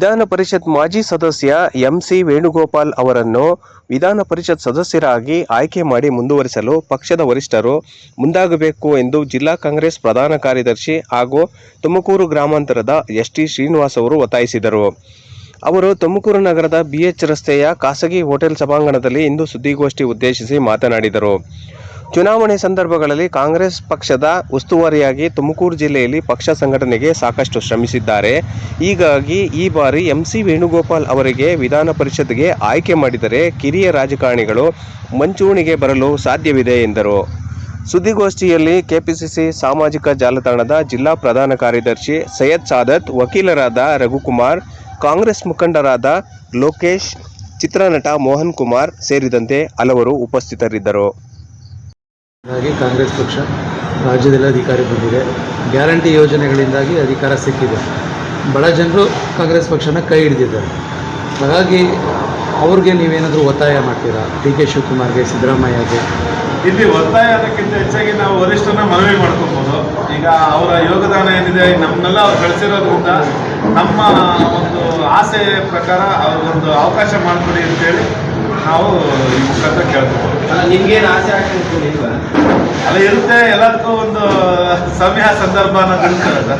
ವಿಧಾನ ಪರಿಷತ್ ಮಾಜಿ ಸದಸ್ಯ ಎಂಸಿ ವೇಣುಗೋಪಾಲ್ ಅವರನ್ನು ವಿಧಾನ ಪರಿಷತ್ ಸದಸ್ಯರಾಗಿ ಆಯ್ಕೆ ಮಾಡಿ ಮುಂದುವರಿಸಲು ಪಕ್ಷದ ವರಿಷ್ಠರು ಮುಂದಾಗಬೇಕು ಎಂದು ಜಿಲ್ಲಾ ಕಾಂಗ್ರೆಸ್ ಪ್ರಧಾನ ಕಾರ್ಯದರ್ಶಿ ಹಾಗೂ ತುಮಕೂರು ಗ್ರಾಮಾಂತರದ ಎಸ್ ಟಿ ಶ್ರೀನಿವಾಸ್ ಅವರು ಒತ್ತಾಯಿಸಿದರು. ಅವರು ತುಮಕೂರು ನಗರದ ಬಿಎಚ್ ರಸ್ತೆಯ ಖಾಸಗಿ ಹೋಟೆಲ್ ಸಭಾಂಗಣದಲ್ಲಿ ಇಂದು ಸುದ್ದಿಗೋಷ್ಠಿ ಉದ್ದೇಶಿಸಿ ಮಾತನಾಡಿದರು. ಚುನಾವಣೆ ಸಂದರ್ಭಗಳಲ್ಲಿ ಕಾಂಗ್ರೆಸ್ ಪಕ್ಷದ ಉಸ್ತುವಾರಿಯಾಗಿ ತುಮಕೂರು ಜಿಲ್ಲೆಯಲ್ಲಿ ಪಕ್ಷ ಸಂಘಟನೆಗೆ ಸಾಕಷ್ಟು ಶ್ರಮಿಸಿದ್ದಾರೆ. ಹೀಗಾಗಿ ಈ ಬಾರಿ ಎಂ ಸಿ ವೇಣುಗೋಪಾಲ್ ಅವರಿಗೆ ವಿಧಾನ ಪರಿಷತ್ಗೆ ಆಯ್ಕೆ ಮಾಡಿದರೆ ಕಿರಿಯ ರಾಜಕಾರಣಿಗಳು ಮಂಚೂಣಿಗೆ ಬರಲು ಸಾಧ್ಯವಿದೆ ಎಂದರು. ಸುದ್ದಿಗೋಷ್ಠಿಯಲ್ಲಿ ಕೆಪಿಸಿಸಿ ಸಾಮಾಜಿಕ ಜಾಲತಾಣದ ಜಿಲ್ಲಾ ಪ್ರಧಾನ ಕಾರ್ಯದರ್ಶಿ ಸೈಯದ್ ಸಾದತ್, ವಕೀಲರಾದ ರಘುಕುಮಾರ್, ಕಾಂಗ್ರೆಸ್ ಮುಖಂಡರಾದ ಲೋಕೇಶ್, ಚಿತ್ರನಟ ಮೋಹನ್ ಕುಮಾರ್ ಸೇರಿದಂತೆ ಹಲವರು ಉಪಸ್ಥಿತರಿದ್ದರು. ಹಾಗಾಗಿ ಕಾಂಗ್ರೆಸ್ ಪಕ್ಷ ರಾಜ್ಯದಲ್ಲಿ ಅಧಿಕಾರ ಬಂದಿದೆ. ಗ್ಯಾರಂಟಿ ಯೋಜನೆಗಳಿಂದಾಗಿ ಅಧಿಕಾರ ಸಿಕ್ಕಿದೆ. ಬಡ ಜನರು ಕಾಂಗ್ರೆಸ್ ಪಕ್ಷನ ಕೈ ಹಿಡಿದಿದ್ದಾರೆ. ಹಾಗಾಗಿ ಅವ್ರಿಗೆ ನೀವೇನಾದರೂ ಒತ್ತಾಯ ಮಾಡ್ತೀರಾ? ಡಿ ಕೆ ಶಿವಕುಮಾರ್ಗೆ, ಸಿದ್ದರಾಮಯ್ಯಗೆ? ಇಲ್ಲಿ ಒತ್ತಾಯ ಅದಕ್ಕಿಂತ ಹೆಚ್ಚಾಗಿ ನಾವು ವರಿಷ್ಠನ ಮನವಿ ಮಾಡ್ಕೊಬೋದು. ಈಗ ಅವರ ಯೋಗದಾನ ಏನಿದೆ ನಮ್ಮನ್ನೆಲ್ಲ ಅವ್ರು ಬೆಳೆಸಿರೋದ್ರಿಂದ ನಮ್ಮ ಒಂದು ಆಸೆ ಪ್ರಕಾರ ಅವ್ರಿಗೊಂದು ಅವಕಾಶ ಮಾಡಿಕೊಡಿ ಅಂತೇಳಿ ನಾವು ಈ ಮುಖಾಂತರ ಅಲ್ಲ ನಿಮ್ಗೇನು ಆಸೆ ಆಗ್ತಿತ್ತು ಇಲ್ವಾ ಅಲ್ಲ ಇರುತ್ತೆ ಎಲ್ಲದಕ್ಕೂ ಒಂದು ಸಮಯ ಸಂದರ್ಭ ಅನ್ನೋದು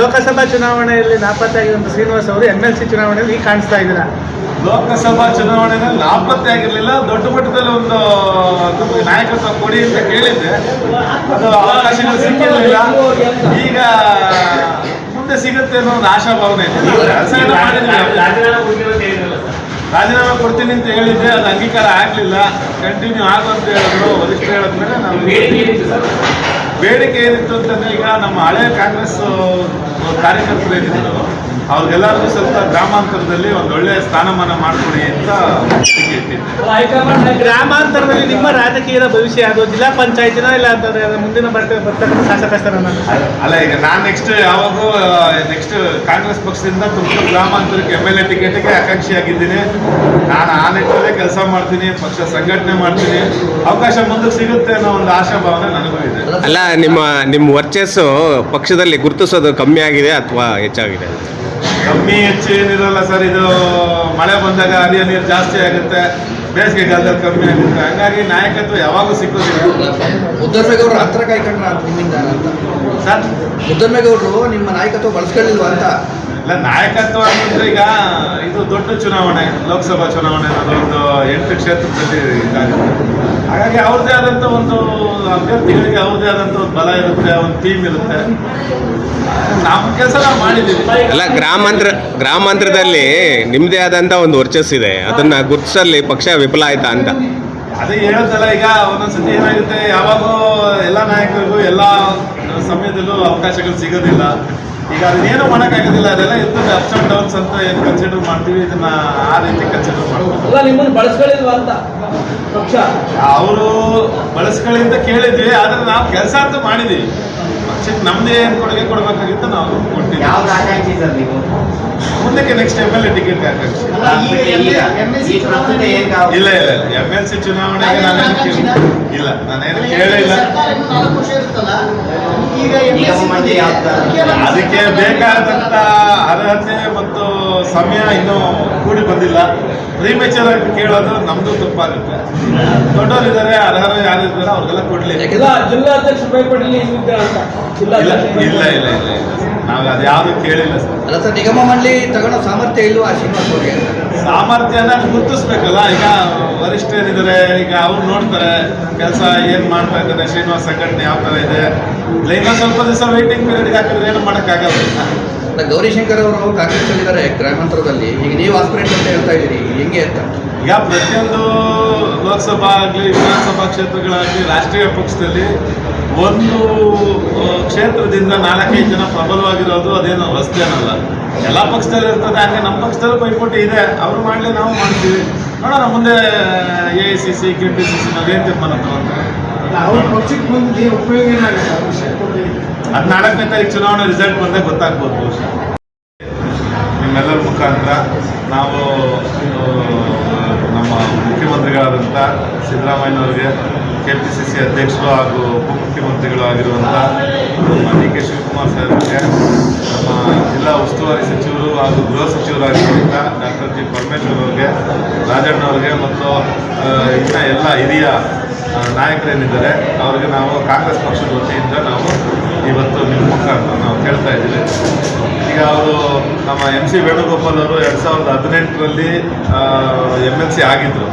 ಲೋಕಸಭಾ ಚುನಾವಣೆಯಲ್ಲಿ ನಾಪತ್ತೆಯಾಗಿರುವಂಥ ಶ್ರೀನಿವಾಸ್ ಅವರು ಎಂ ಎಲ್ ಸಿ ಚುನಾವಣೆಯಲ್ಲಿ ಈಗ ಕಾಣಿಸ್ತಾ ಇದ್ದೀರಾ? ಲೋಕಸಭಾ ಚುನಾವಣೆಯಲ್ಲಿ ನಾಪತ್ತೆ ಆಗಿರಲಿಲ್ಲ ದೊಡ್ಡ ಮಟ್ಟದಲ್ಲಿ ಒಂದು ನಾಯಕತ್ವ ಕೊಡಿ ಅಂತ ಕೇಳಿದ್ದೆ. ಅದು ಅವಕಾಶ ಸಿಕ್ಕಿರಲಿಲ್ಲ. ಈಗ ಮುಂದೆ ಸಿಗುತ್ತೆ ಅನ್ನೋ ಒಂದು ಆಶಾಭಾವನೆ ಇದೆ. ರಾಜೀನಾಮೆ ಕೊಡ್ತೀನಿ ಅಂತ ಹೇಳಿದ್ದೆ ಅದು ಅಂಗೀಕಾರ ಆಗಲಿಲ್ಲ. ಕಂಟಿನ್ಯೂ ಆಗು ಅಂತ ಹೇಳಿದ್ರು. ವರಿಷ್ಠರು ಹೇಳಿದ್ಮೇಲೆ ನಾವು ಬೇಡಿಕೆ ಏನಿತ್ತು ಅಂತಂದ್ರೆ ಈಗ ನಮ್ಮ ಹಳೆ ಕಾಂಗ್ರೆಸ್ ಕಾರ್ಯಕರ್ತರು ಏನಿದ್ರು ಅವ್ರಿಗೆಲ್ಲರಿಗೂ ಸ್ವಲ್ಪ ಗ್ರಾಮಾಂತರದಲ್ಲಿ ಒಂದು ಒಳ್ಳೆ ಸ್ಥಾನಮಾನ ಮಾಡಿಕೊಡಿ ಅಂತ ಗ್ರಾಮಾಂತರದಲ್ಲಿ ನಿಮ್ಮ ರಾಜಕೀಯದ ಭವಿಷ್ಯ ಅದು ಜಿಲ್ಲಾ ಪಂಚಾಯತಿನ ಇಲ್ಲ ಅಂತಂದ್ರೆ ಮುಂದಿನ ಬರ್ತ ಬರ್ತಕ್ಕಂಥ ಶಾಸಕ ಅಲ್ಲ ಈಗ ನಾನು ನೆಕ್ಸ್ಟ್ ಯಾವಾಗೂ ನೆಕ್ಸ್ಟ್ ಕಾಂಗ್ರೆಸ್ ಪಕ್ಷದಿಂದ ತುಮಕೂರು ಗ್ರಾಮಾಂತರಕ್ಕೆ ಎಂ ಎಲ್ ಎ ಟಿಕೆಟ್ಗೆ ಆಕಾಂಕ್ಷಿಯಾಗಿದ್ದೀನಿ ನಾನು ಆ ನಿಟ್ಟಿನಲ್ಲೇ ಕೆಲಸ ಮಾಡ್ತೀನಿ ಪಕ್ಷ ಸಂಘಟನೆ ಮಾಡ್ತೀನಿ. ಅವಕಾಶ ಮುಂದಕ್ಕೆ ಸಿಗುತ್ತೆ ಅನ್ನೋ ಒಂದು ಆಶಾಭಾವನೆ ನನಗೂ ಇದೆ. ಅಲ್ಲ ನಿಮ್ಮ ನಿಮ್ಮ ವರ್ಚಸ್ಸು ಪಕ್ಷದಲ್ಲಿ ಗುರುತಿಸೋದು ಕಮ್ಮಿ ಆಗಿದೆ ಅಥವಾ ಹೆಚ್ಚಾಗಿದೆ? ಕಮ್ಮಿ ಹೆಚ್ಚು ಏನಿರಲ್ಲ ಸರ್ ಇದು ಮಳೆ ಬಂದಾಗ ಹರಿಯ ನೀರು ಜಾಸ್ತಿ ಆಗುತ್ತೆ ಬೇಸಿಗೆಗಾಲದಲ್ಲಿ ಕಮ್ಮಿ ಆಗುತ್ತೆ. ಹಂಗಾಗಿ ನಾಯಕತ್ವ ಯಾವಾಗೂ ಸಿಕ್ಕೋದಿಲ್ಲ. ಮುದ್ದರ್ಮೇಗೌಡರು ಹತ್ರ ಕಾಯ್ಕೊಂಡ್ರ ನಿಮ್ಮಿಂದ ಅಂತ. ಸರ್? ಮುದ್ದರ್ಮೇಗೌಡರು ನಿಮ್ಮ ನಾಯಕತ್ವ ಬಳಸ್ಕೊಳ್ಳಿಲ್ವಾ ಅಂತ. ಇಲ್ಲ ನಾಯಕತ್ವ ಅಂತಂದ್ರೆ ಈಗ ಇದು ದೊಡ್ಡ ಚುನಾವಣೆ ಲೋಕಸಭಾ ಚುನಾವಣೆ ಅನ್ನೋದು ಒಂದು ಎಂಟು ಕ್ಷೇತ್ರದಲ್ಲಿ ಇದಾಗುತ್ತೆ ಹಾಗಾಗಿ ಅವ್ರದ್ದೇ ಆದಂಥ ಒಂದು ಅಭ್ಯರ್ಥಿಗಳಿಗೆ ಅವ್ರದೇ ಆದಂಥ ಒಂದು ಬಲ ಇರುತ್ತೆ ಒಂದು ಟೀಮ್ ಇರುತ್ತೆ. ನಮ್ಮ ಕೆಲಸ ನಾವು ಮಾಡಿದ್ದೀವಿ. ಅಲ್ಲ ಗ್ರಾಮಾಂತರ ಗ್ರಾಮಾಂತರದಲ್ಲಿ ನಿಮ್ಮದೇ ಆದಂಥ ಒಂದು ವರ್ಚಸ್ಸಿದೆ ಅದನ್ನ ಗುರುತಿಸಲ್ಲಿ ಪಕ್ಷ ವಿಫಲ ಆಯ್ತಾ ಅಂತ? ಅದೇ ಹೇಳುತ್ತಲ್ಲ ಈಗ ಒಂದೊಂದ್ಸತಿ ಏನಾಗುತ್ತೆ ಯಾವಾಗಲೂ ಎಲ್ಲ ನಾಯಕರಿಗೂ ಎಲ್ಲ ಸಮಯದಲ್ಲೂ ಅವಕಾಶಗಳು ಸಿಗೋದಿಲ್ಲ. ಈಗ ಅದೇನು ಮಾಡೋಕ್ಕಾಗೋದಿಲ್ಲ ಅದೆಲ್ಲ ಇರ್ತದೆ ಅಪ್ಸ್ ಅಂಡ್ ಡೌನ್ಸ್ ಅಂತ ಏನು ಕನ್ಸಿಡರ್ ಮಾಡ್ತೀವಿ ಇದನ್ನ ಆ ರೀತಿ ಕನ್ಸಿಡರ್ ಮಾಡ್ತೀವಿ ಅಲ್ಲ ನಿಮ್ಮನ್ನು ಬಳಸ್ಕೊಳ್ಳಿಲ್ವಾ ಅಂತ? ಪಕ್ಷ. ಅವರು ಬಳಸ್ಕೊಳ್ಳಿ ಅಂತ ಕೇಳಿದ್ವಿ ಆದ್ರೆ ನಾವು ಕೆಲಸ ಅಂತ ಮಾಡಿದ್ವಿ. ಪಕ್ಷಕ್ಕೆ ನಮ್ದೇ ಏನು ಕೊಡುಗೆ ಕೊಡ್ಬೇಕಾಗಿತ್ತು ನಾವು ಕೊಟ್ಟಿದ್ವಿ. ಯಾವ್ದು ಆಕಾಂಕ್ಷಿ ಸರ್ ನೀವು? ಮುಂದಕ್ಕೆ next M L A ticket ಆಕಾಂಕ್ಷಿ ಇಲ್ಲ. ಇಲ್ಲ ಇಲ್ಲ ಎಂ ಎಲ್ ಸಿ ಚುನಾವಣೆಗೆ ನಾನೇನು ಕೇಳಿ ಇಲ್ಲ ನಾನೇನು ಕೇಳಿಲ್ಲ ಅದಕ್ಕೆ ಬೇಕಾದಂತ ಅರ್ಹತೆ ಮತ್ತು ಸಮಯ ಇನ್ನೂ ಕೂಡಿ ಬಂದಿಲ್ಲ. ಪ್ರೀಮೇಚರ್ ಆಗಿ ಕೇಳೋದು ನಮ್ದು ತಪ್ಪಾಗುತ್ತೆ ದೊಡ್ಡವರಿದ್ದಾರೆ ಅರ್ಹರು ಯಾರು ಇದ್ದಾರೆ ಅವ್ರಿಗೆಲ್ಲ ಕೊಡ್ಲಿ. ಇಲ್ಲ ಇಲ್ಲ ಜಿಲ್ಲಾಧ್ಯಕ್ಷ ಭಯಪಡಲಿ ಅಂತ. ಇಲ್ಲ ಇಲ್ಲ ಇಲ್ಲ ಇಲ್ಲ ಇಲ್ಲ. ನಾವು ಅದು ಯಾರು ಕೇಳಿಲ್ಲ ಸರ್. ಅಲ್ಲ ಸರ್ ನಿಗಮ ಮಂಡಳಿ ತಗೊಳ್ಳೋ ಸಾಮರ್ಥ್ಯ ಇಲ್ವಾ ಶ್ರೀನಿವಾಸ್ ಅವ್ರಿಗೆ? ಸಾಮರ್ಥ್ಯನ ಗುರುತಿಸ್ಬೇಕಲ್ಲ ಈಗ ವರಿಷ್ಠರಿದ್ದಾರೆ ಈಗ ಅವ್ರು ನೋಡ್ತಾರೆ ಕೆಲಸ ಏನು ಮಾಡ್ತಾ ಇದ್ದಾರೆ ಶ್ರೀನಿವಾಸ್ ಸಂಘಟನೆ ಯಾವ ಥರ ಇದೆ ಇಲ್ಲ ಇನ್ನೊಂದು ಸ್ವಲ್ಪ ದಿವಸ ವೇಟಿಂಗ್ ಪೀರಿಯಡ್ ಹಾಕಿದ್ರೆ ಏನು ಮಾಡೋಕ್ಕಾಗಲ್ಲ. ಗೌರಿಶಂಕರ್ ಅವರು ಕಾಂಗ್ರೆಸ್ ಅಲ್ಲಿದ್ದಾರೆ ಗ್ರಾಮಾಂತರದಲ್ಲಿ. ಈಗ ನೀವು ಆಸ್ಪಿರೇಟ್ ಅಂತ ಹೇಳ್ತಾ ಇದ್ದೀರಿ ಹೆಂಗೆ ಅಂತ? ಈಗ ಪ್ರತಿಯೊಂದು ಲೋಕಸಭಾ ಆಗಲಿ ವಿಧಾನಸಭಾ ಕ್ಷೇತ್ರಗಳಾಗಲಿ ರಾಷ್ಟ್ರೀಯ ಪಕ್ಷದಲ್ಲಿ ಒಂದು ಕ್ಷೇತ್ರದಿಂದ ನಾಲ್ಕೈದು ಜನ ಪ್ರಬಲವಾಗಿರೋದು ಅದೇನು ಹೊಸದೇನಲ್ಲ ಎಲ್ಲ ಪಕ್ಷದಲ್ಲಿ ಇರ್ತದೆ ಹಂಗೆ ನಮ್ಮ ಪಕ್ಷದಲ್ಲೂ ಪೈಪೋಟಿ ಇದೆ. ಅವರು ಮಾಡಲಿ ನಾವು ಮಾಡ್ತೀವಿ. ನೋಡೋಣ ಮುಂದೆ A I C C K P C C ನಾವೇನು ತೀರ್ಮಾನ ತಗೊಂತಾರೆ ಉಪಯೋಗ ಏನಾಗುತ್ತೆ ಹದಿನಾಲ್ಕನೇ ತಾರೀಕು ಚುನಾವಣೆ ರಿಸಲ್ಟ್ ಬಂದೇ ಗೊತ್ತಾಗ್ಬೋದು. ನಿಮ್ಮೆಲ್ಲರ ಮುಖಾಂತರ ನಾವು ನಮ್ಮ ಮುಖ್ಯಮಂತ್ರಿಗಳಾದಂಥ ಸಿದ್ದರಾಮಯ್ಯನವರಿಗೆ ಕೆ ಪಿ ಸಿ ಸಿ ಅಧ್ಯಕ್ಷರು ಹಾಗೂ ಉಪಮುಖ್ಯಮಂತ್ರಿಗಳು ಆಗಿರುವಂಥ ನಮ್ಮ ಡಿ ಕೆ ಶಿವಕುಮಾರ್ ಸಾಹೇಬರಿಗೆ ನಮ್ಮ ಜಿಲ್ಲಾ ಉಸ್ತುವಾರಿ ಸಚಿವರು ಹಾಗೂ ಗೃಹ ಸಚಿವರಾಗಿರುವಂಥ ಡಾಕ್ಟರ್ ಜಿ ಪರಮೇಶ್ವರ್ ಅವರಿಗೆ, ರಾಜಣ್ಣವ್ರಿಗೆ ಮತ್ತು ಇನ್ನ ಎಲ್ಲ ಹಿರಿಯ ನಾಯಕರೇನಿದ್ದಾರೆ, ಅವರಿಗೆ ನಾವು ಕಾಂಗ್ರೆಸ್ ಪಕ್ಷದ ವತಿಯಿಂದ ನಾವು ಇವತ್ತು ನಿಮ್ಮ ಮುಖಾಂತರ ನಾವು ಕೇಳ್ತಾ ಇದ್ದೀವಿ. ಈಗ ಅವರು ನಮ್ಮ ಎಂ ಸಿ ವೇಣುಗೋಪಾಲ್ ಅವರು ಎರಡು ಸಾವಿರದ ಹದಿನೆಂಟರಲ್ಲಿ ಎಂ ಎಲ್ ಸಿ ಆಗಿದ್ದರು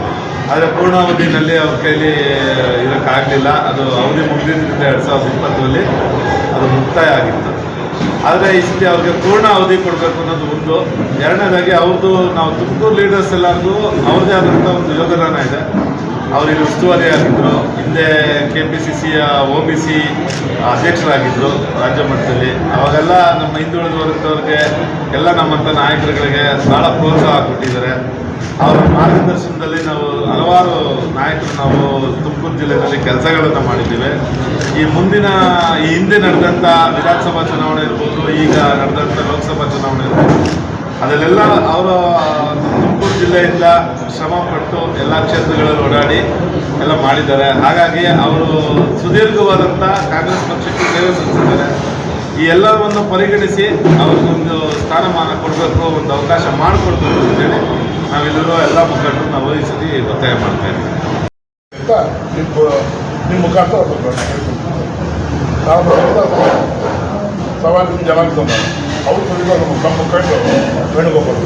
ಆದರೆ ಪೂರ್ಣಾವಧಿನಲ್ಲಿ ಅವ್ರ ಕೈಲಿ ಇರೋಕ್ಕಾಗಲಿಲ್ಲ. ಅದು ಅವಧಿ ಮುಗಿದಿದ್ದರಿಂದ ಎರಡು ಸಾವಿರದ ಇಪ್ಪತ್ತರಲ್ಲಿ ಅದು ಮುಕ್ತಾಯ ಆಗಿತ್ತು. ಆದರೆ ಇಷ್ಟೇ ಅವ್ರಿಗೆ ಪೂರ್ಣ ಅವಧಿ ಕೊಡಬೇಕು ಅನ್ನೋದು ಒಂದು. ಎರಡನೇದಾಗಿ ಅವ್ರದ್ದು ನಾವು ತುಮಕೂರು ಲೀಡರ್ಸ್ ಎಲ್ಲರಿಗೂ ಅವ್ರದ್ದೇ ಆದಂಥ ಒಂದು ಯೋಗದಾನ ಇದೆ. ಅವರು ಇಲ್ಲಿ ಉಸ್ತುವಾರಿ ಆಗಿದ್ದರು ಹಿಂದೆ ಕೆ ಪಿ ಸಿ ಸಿಯ ಓ ಬಿ ಸಿ ಅಧ್ಯಕ್ಷರಾಗಿದ್ದರು ರಾಜ್ಯ ಮಟ್ಟದಲ್ಲಿ. ಅವಾಗೆಲ್ಲ ನಮ್ಮ ಹಿಂದುಳಿದ ವರ್ಗದವ್ರಿಗೆ, ಎಲ್ಲ ನಮ್ಮಂಥ ನಾಯಕರುಗಳಿಗೆ ಬಹಳ ಪ್ರೋತ್ಸಾಹ ಕೊಟ್ಟಿದ್ದಾರೆ. ಅವರ ಮಾರ್ಗದರ್ಶನದಲ್ಲಿ ನಾವು ಹಲವಾರು ನಾಯಕರು ನಾವು ತುಮಕೂರು ಜಿಲ್ಲೆಯಲ್ಲಿ ಕೆಲಸಗಳನ್ನು ಮಾಡಿದ್ದೇವೆ. ಈ ಮುಂದಿನ, ಈ ಹಿಂದೆ ನಡೆದಂಥ ವಿಧಾನಸಭಾ ಚುನಾವಣೆ ಇರ್ಬೋದು, ಈಗ ನಡೆದಂಥ ಲೋಕಸಭಾ ಚುನಾವಣೆ ಇರ್ಬೋದು ಅದರಲ್ಲೆಲ್ಲ ಅವರು ತುಮಕೂರು ಜಿಲ್ಲೆಯಿಂದ ಶ್ರಮ ಪಟ್ಟು ಎಲ್ಲ ಕ್ಷೇತ್ರಗಳಲ್ಲಿ ಓಡಾಡಿ ಎಲ್ಲ ಮಾಡಿದ್ದಾರೆ. ಹಾಗಾಗಿ ಅವರು ಸುದೀರ್ಘವಾದಂಥ ಕಾಂಗ್ರೆಸ್ ಪಕ್ಷಕ್ಕೆ ಸೇವೆ ಸಲ್ಲಿಸಿದ್ದಾರೆ. ಈ ಎಲ್ಲವನ್ನು ಪರಿಗಣಿಸಿ ಅವ್ರಿಗೊಂದು ಸ್ಥಾನಮಾನ ಕೊಡಬೇಕು, ಒಂದು ಅವಕಾಶ ಮಾಡಿಕೊಡ್ಬೇಕು ಅಂತೇಳಿ ನಾವೆಲ್ಲರೂ ಎಲ್ಲ ಮುಖಂಡರು ನಾವು ಈ ಸತಿ ಒತ್ತಾಯ ಮಾಡ್ತಾ ಇದ್ದೀವಿ. ನಿಮ್ಮ ಮುಖಾಂತರ ನಾವು ಬರೋದು ಸವಾಲು ನಿಮ್ಮ ಜನಾಂಗ ಅವ್ರು ನಮ್ಮ ಮುಖಂಡರು ವೇಣುಗೋಪಾಲ್.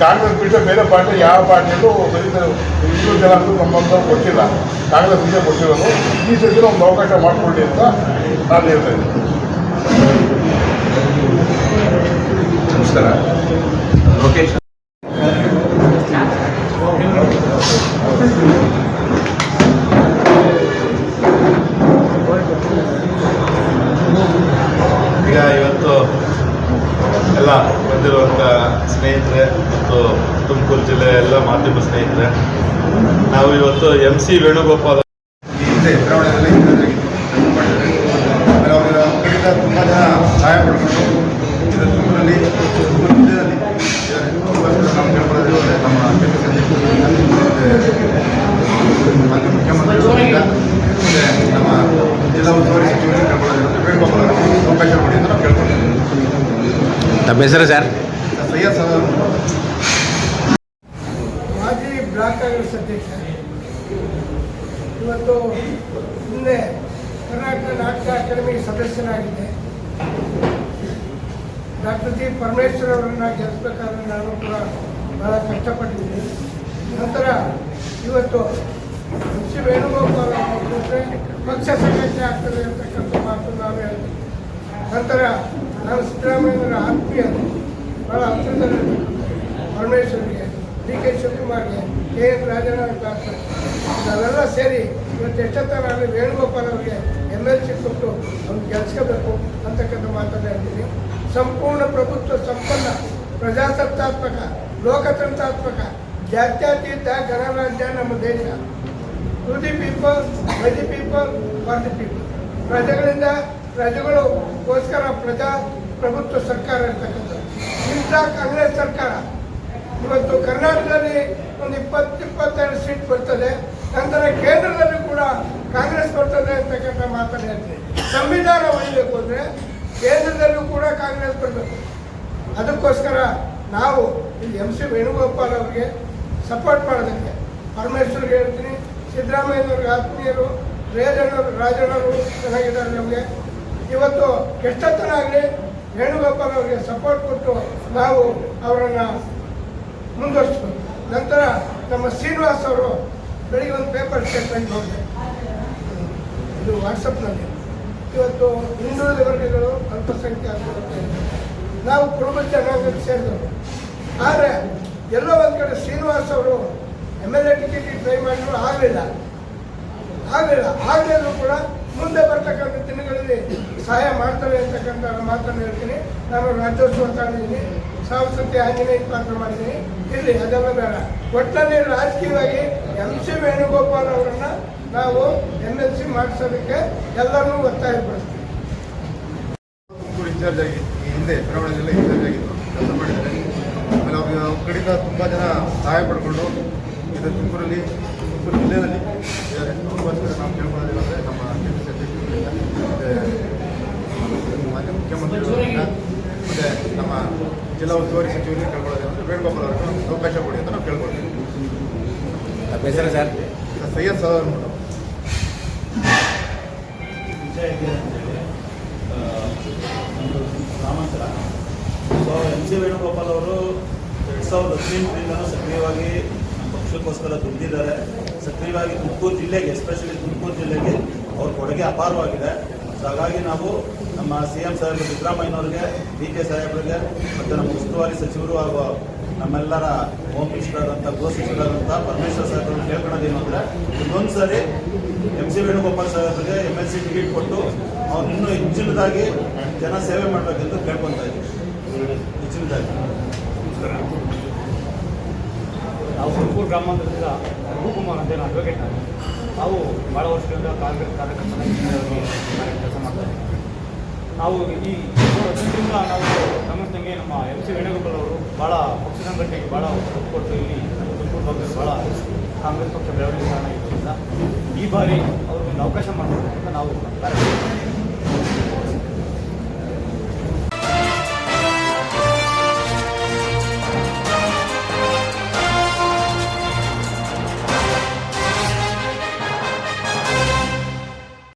ಕಾಂಗ್ರೆಸ್ ಬಿಟ್ಟರೆ ಬೇರೆ ಪಾರ್ಟಿ, ಯಾವ ಪಾರ್ಟಿಯಲ್ಲೂ ಸರಿದ ಹಿಂದೂ ಅಂತೂ ನಮ್ಮಂತ ಗೊತ್ತಿಲ್ಲ. ಕಾಂಗ್ರೆಸ್ ಇಂದ ಕೊಟ್ಟಿರೋದು ಈ ಸತಿ ಒಂದು ಅವಕಾಶ ಮಾಡಿಕೊಳ್ಳಿ ಅಂತ ನಾನು ಹೇಳ್ತಾ ಇದ್ದೀನಿ. ಎಲ್ಲ ಸ್ನೇಹಿತರೆ ನಾವು ಇವತ್ತು ಎಂ ಸಿ ವೇಣುಗೋಪಾಲ್ ತುಂಬ ಜನ ಸಹಾಯ ಪಡ್ಕೊಂಡು ಇದರ ತುಮಕೂರಲ್ಲಿ ನಮ್ಮ ಮಾನ್ಯ ಮುಖ್ಯಮಂತ್ರಿಗಳಿಂದ ಮತ್ತೆ ನಮ್ಮ ಜಿಲ್ಲಾ ಉಸ್ತುವಾರಿ ಸಚಿವರಿಗೆ ಕೇಳ್ಕೊಳ್ಳೋದು ವೇಣುಗೋಪಾಲ್ ಅವರಿಗೆ ಅವಕಾಶ ಕೊಡಿ ಅಂತ ನಾವು ಕೇಳ್ಕೊಂಡಿದ್ದೀವಿ ನಮ್ಮ ಹೆಸರು ಸರ್? ಸೈಯದ್ ಸದರ್ ಮಾಜಿ ಬ್ಲಾಕ್ ಕಾಂಗ್ರೆಸ್ ಅಧ್ಯಕ್ಷ ಇವತ್ತು ಹಿಂದೆ ಕರ್ನಾಟಕ ನಾಟಕ ಅಕಾಡೆಮಿ ಸದಸ್ಯನಾಗಿದ್ದೆ ಡಾಕ್ಟರ್ ಜಿ ಪರಮೇಶ್ವರ್ ಅವರನ್ನ ಗೆಲ್ಲಿಸಬೇಕಾದ್ರೆ ನಾನು ಕೂಡ ಬಹಳ ಕಷ್ಟಪಟ್ಟಿದ್ದೀನಿ. ನಂತರ ಇವತ್ತು ಎಂ ಸಿ ವೇಣುಗೋಪಾಲ್ ಪಕ್ಷ ಸಂಘಟನೆ ಆಗ್ತದೆ ಅಂತಕ್ಕಂಥ ಮಾತು ನಾವು ಹೇಳ್ತೀವಿ. ನಂತರ ನಾನು ಸಿದ್ದರಾಮಯ್ಯನವರ ಆತ್ಮೀಯರು ಬಹಳ ಹತ್ತಿರದಲ್ಲಿ ಪರಮೇಶ್ವರಿಗೆ, ಡಿ ಕೆ ಶಿವಕುಮಾರ್ಗೆ, ಕೆ ಎನ್ ರಾಜಣ್ಣ ನಾವೆಲ್ಲ ಸೇರಿ ಇವತ್ತು ಎಷ್ಟೊತ್ತಾಗಲಿ ವೇಣುಗೋಪಾಲ್ ಅವರಿಗೆ ಎಂ ಎಲ್ ಸಿ ಕೊಟ್ಟು ಅವ್ರು ಗೆಲ್ಸ್ಕೋಬೇಕು ಅಂತಕ್ಕಂಥ ಮಾತನ್ನು ಹೇಳ್ತೀನಿ. ಸಂಪೂರ್ಣ ಪ್ರಭುತ್ವ ಸಂಪನ್ನ, ಪ್ರಜಾಸತ್ತಾತ್ಮಕ, ಲೋಕತಂತ್ರಾತ್ಮಕ, ಜಾತ್ಯತೀತ ಗಣರಾಜ್ಯ ನಮ್ಮ ದೇಶ. To the people by the people for the people. ಪ್ರಜೆಗಳಿಂದ ಪ್ರಜೆಗಳಿಗೋಸ್ಕರ ಪ್ರಜಾ ಪ್ರಭುತ್ವ ಸರ್ಕಾರ ಇರ್ತಕ್ಕಂಥದ್ದು. ಇಂಥ ಕಾಂಗ್ರೆಸ್ ಸರ್ಕಾರ, ಇವತ್ತು ಕರ್ನಾಟಕದಲ್ಲಿ ಒಂದು ಇಪ್ಪತ್ತು, ಇಪ್ಪತ್ತೆರಡು ಸೀಟ್ ಬರ್ತದೆ. ನಂತರ ಕೇಂದ್ರದಲ್ಲಿ ಕೂಡ ಕಾಂಗ್ರೆಸ್ ಬರ್ತದೆ ಅಂತಕ್ಕಂಥ ಮಾತನ್ನ ಹೇಳ್ತೀನಿ. ಸಂವಿಧಾನ ಉಳಿಬೇಕು ಅಂದರೆ ಕೇಂದ್ರದಲ್ಲೂ ಕೂಡ ಕಾಂಗ್ರೆಸ್ ಬರಬೇಕು. ಅದಕ್ಕೋಸ್ಕರ ನಾವು ಇಲ್ಲಿ ಎಂ ಸಿ ವೇಣುಗೋಪಾಲ್ ಅವರಿಗೆ ಸಪೋರ್ಟ್ ಮಾಡೋದಕ್ಕೆ ಪರಮೇಶ್ವರ್ಗೆ ಹೇಳ್ತೀನಿ, ಸಿದ್ದರಾಮಯ್ಯನವ್ರಿಗೆ ಆತ್ಮೀಯರು ರೇಜಣ್ಣವರು ರಾಜಣ್ಣವರು ಚೆನ್ನಾಗಿದ್ದಾರೆ ನಮಗೆ. ಇವತ್ತು ಕೆಟ್ಟತನಾಗಲಿ ವೇಣುಗೋಪಾಲ್ ಅವರಿಗೆ ಸಪೋರ್ಟ್ ಕೊಟ್ಟು ನಾವು ಅವರನ್ನು ಮುಂದುವರಿಸ್ಬೋದು ನಂತರ ನಮ್ಮ ಶ್ರೀನಿವಾಸ್ ಅವರು ಬೆಳಿಗ್ಗೆ ಒಂದು ಪೇಪರ್ ಸ್ಟೇಟ್ಮೆಂಟ್ ಹೋಗಿದೆ ಇದು ವಾಟ್ಸಪ್ನಲ್ಲಿ ಇವತ್ತು ಹಿಂದುಳಿದ ವರ್ಗಗಳು ಅಲ್ಪಸಂಖ್ಯಾತರು ನಾವು ಕುಟುಂಬ ಜನಾಂಗಕ್ಕೆ ಸೇರಿದವರು ಆದರೆ ಎಲ್ಲೋ ಒಂದು ಕಡೆ ಶ್ರೀನಿವಾಸ್ ಅವರು M L A ticket try ಮಾಡಿದ್ರು, ಆಗಲಿಲ್ಲ. ಆಗಲಿಲ್ಲ. ಆಗಲಿಲ್ಲೂ ಕೂಡ ಮುಂದೆ ಬರ್ತಕ್ಕಂಥ ದಿನಗಳಲ್ಲಿ ಸಹಾಯ ಮಾಡ್ತಾರೆ ಅಂತಕ್ಕಂಥ ಮಾತನ್ನು ಹೇಳ್ತೀನಿ. ನಾನು ರಾಜ್ಯೋತ್ಸವ ತಾಳಿದ್ದೀನಿ ಸಾಂಸ್ಕೃತಿಕ ಆಂಜನೇಯ ಪಾತ್ರ ಮಾಡಿದ್ದೀನಿ. ಇಲ್ಲಿ ಅದೆಲ್ಲ ಬೇಡ. ಒಟ್ಟಿನಲ್ಲಿ ರಾಜಕೀಯವಾಗಿ ಎಂ ಸಿ ಅವರನ್ನ ನಾವು ಎನ್ ಎಲ್ ಸಿ ಮಾಡಿಸೋದಕ್ಕೆ ಎಲ್ಲರನ್ನೂ ಒತ್ತಾಯಪಡಿಸ್ತೀವಿ ಇನ್ಚಾರ್ಜ್ ತುಂಬಾ ಹಿಂದೆ ಇನ್ಚಾರ್ಜ್ ಆಗಿತ್ತು ಕೆಲಸ ಆಮೇಲೆ ಅವ್ರ ಜನ ಸಹಾಯ ಪಡ್ಕೊಂಡು ಇದು ತುಮಕೂರಲ್ಲಿ ತುಮಕೂರು ಜಿಲ್ಲೆಯಲ್ಲಿ ಇದ್ದಾರೆ ನಾವು ಕೇಳ್ಕೊಳ್ಳೋದಿಲ್ಲ ನಮ್ಮ ಕೆ ಮುಖ್ಯಮಂತ್ರಿಗಳಿಂದ ನಮ್ಮ ಜಿಲ್ಲಾ ಉಸ್ತುವಾರಿ ಸಚಿವರಿಗೆ ಕೇಳ್ಕೊಳ್ಳೋದಿಲ್ಲ ವೇಣುಗೋಪಾಲ್ ಅವರನ್ನು ಅವಕಾಶ ಕೊಡಿ ಅಂತ ನಾವು ಕೇಳ್ಕೊಳ್ತೀವಿ. ಸರ್ ಸೈಯದ್ ಸದರ್ ಮೇಡಮ್ ಗ್ರಾಮಾಂತರ ಸೊ ಎಂ ಸಿ ವೇಣುಗೋಪಾಲ್ ಅವರು ಎರಡು ಸಾವಿರದ ಹದಿನೆಂಟರಿಂದನೂ ಸಕ್ರಿಯವಾಗಿ ನಮ್ಮ ಪಕ್ಷಕ್ಕೋಸ್ಕರ ದುಡ್ದಿದ್ದಾರೆ. ಸಕ್ರಿಯವಾಗಿ ತುಮಕೂರು ಜಿಲ್ಲೆಗೆ ಎಸ್ಪೆಷಲಿ ತುಮಕೂರು ಜಿಲ್ಲೆಗೆ ಅವ್ರ ಕೊಡುಗೆ ಅಪಾರವಾಗಿದೆ. ಸೊ ಹಾಗಾಗಿ ನಾವು ನಮ್ಮ ಸಿ ಎಂ ಸಾಹೇಬ್ ಸಿದ್ದರಾಮಯ್ಯನವ್ರಿಗೆ, ಡಿ ಕೆ ಸಾಹೇಬ್ರಿಗೆ, ಮತ್ತು ನಮ್ಮ ಉಸ್ತುವಾರಿ ಸಚಿವರು ಹಾಗೂ ನಮ್ಮೆಲ್ಲರ ಹೋಮ್ ಮಿನಿಸ್ಟರ್ ಅಂತ ಗೃಹ ಸಚಿವರಾದಂಥ ಪರಮೇಶ್ವರ್ ಅವರು ಕೇಳ್ಕೊಳ್ಳೋದೇನು ಅಂದರೆ, ಇನ್ನೊಂದು ಸಾರಿ ಎಂ ಸಿ ವೇಣುಗೋಪಾಲ್ ಸಾಹೇಬ್ರಿಗೆ ಎಂ ಎಲ್ ಸಿ ಟಿಕೆಟ್ ಕೊಟ್ಟು ಅವ್ರು ಇನ್ನೂ ಹೆಚ್ಚಿನದಾಗಿ ಜನ ಸೇವೆ ಮಾಡಬೇಕೆಂದು ಕೇಳ್ಕೊತಾ ಇದ್ದೀವಿ ಹೆಚ್ಚಿನದಾಗಿ. ನಾವು ತುಮಕೂರು ಗ್ರಾಮಾಂತರದಿಂದ ರಘುಕುಮಾರ್ ಅಂತ ಅಡ್ವೊಕೇಟ್ ನಾವು ಭಾಳ ವರ್ಷಗಳಿಂದ ಕಾಂಗ್ರೆಸ್ ಕಾರ್ಯಕರ್ತನ ಕೆಲಸ ಮಾಡ್ತಾ ಇದ್ದೀವಿ. ನಾವು ಈ ಹದಿನೆಂಟರಿಂದ ನಾವು ಗಮನಿಸಿದಂಗೆ ನಮ್ಮ ಎಂ ಸಿ ವೇಣುಗೋಪಾಲ್ ಅವರು ಭಾಳ ಪಕ್ಷ ಸಂಘಟನೆಗೆ ಭಾಳ ಒತ್ತು ಕೊಟ್ಟು ಇಲ್ಲಿ ತುಮಕೂರು ಭಾಗದಲ್ಲಿ ಭಾಳ ಕಾಂಗ್ರೆಸ್ ಪಕ್ಷ ಬೆಳವಣಿಗೆ ಕಾರಣ ಇರೋದ್ರಿಂದ ಈ ಬಾರಿ ಅವ್ರಿಗೊಂದು ಅವಕಾಶ ಮಾಡಬೇಕು ಅಂತ ನಾವು ಕಾರ್ಯಕ್ರಮ